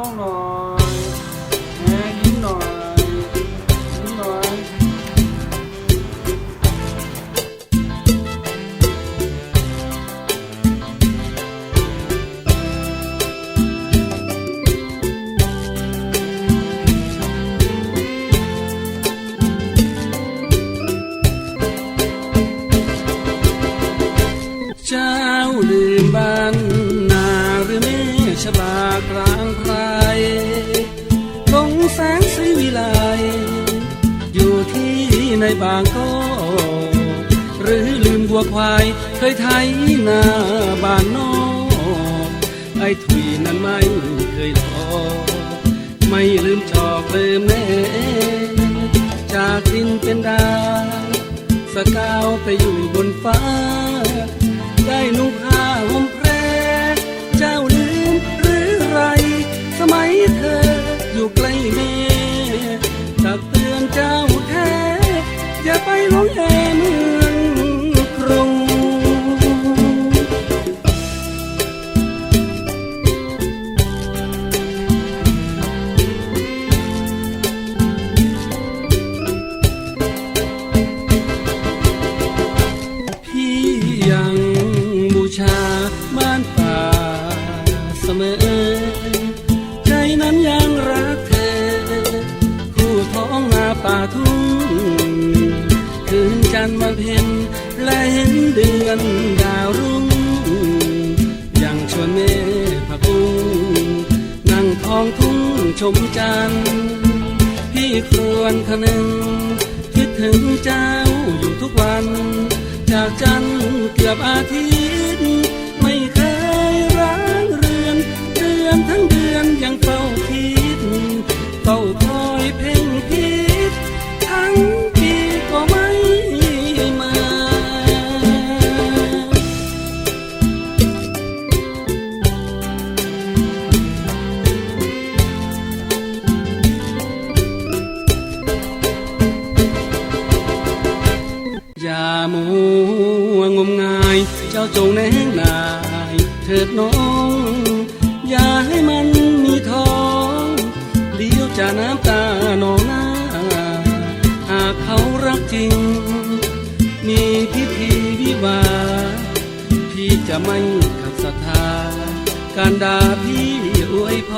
ล้องหน่อยแหมากลางไพรลงแสงสีวิไลอยู่ที่ในบางก็ หรือลืมวัวควาย เคยไถนาบ้านนอกไอ้ถุยนั้นไม่เคยทอไม่ลืมจอกลืมแม่จากดินเป็นดาวสกาวไปอยู่บนฟ้า ได้นุ่งผ้า จันทร์มาเพ็ญและเห็นเดือนดาวรุ่งยังชวนเมฆพะพุงนั่งทองทุ่งชมจันทร์พี่ครวนคนึงคิดถึงเจ้าอยู่ทุกวัน จากจันทร์เกือบอาทิตย์ ไม่เคยร้างเรือนเดือนทั้งเดือนยังเฝ้าคิดเฝ้าคอยเพ่งพิ จ้าจงแน่นายเถิดน้อง อย่าให้มันมีท้องเดี๋ยวจะน้ำตาหนองหน้า หากเขารักจริง มีพิธีวิวา พี่จะไม่ขัดศรัทธา การด่าพี่อวยพ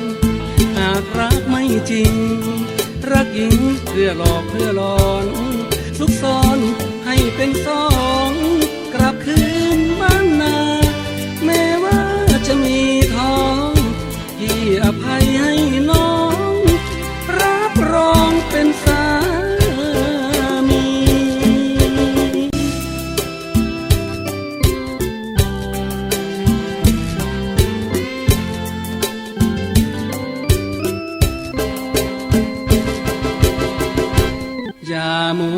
รหากรักไม่จริง รักหญิงเพื่อหลอกเพื่อหลอนซุกซ้อนให้เป็นสอง อภัยให้น้อง รับรองเป็นสามีอย่ามั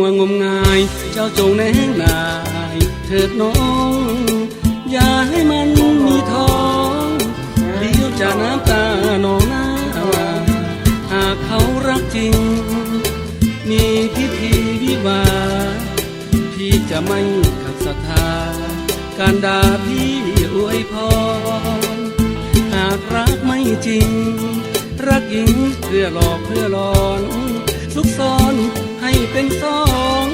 วงมงาย เจ้าจงแน่นาย เถิดน้อง อย่าให้มัน จะน้ำตาหนองหน้าหากเขารักจริง มีพิธีวิวา พี่จะไม่ขัดศรัทธา การด่าพี่อวยพร หากรักไม่จริง รักหญิงเพื่อหลอกเพื่อหลอน ซุกซ้อนให้เป็นสอง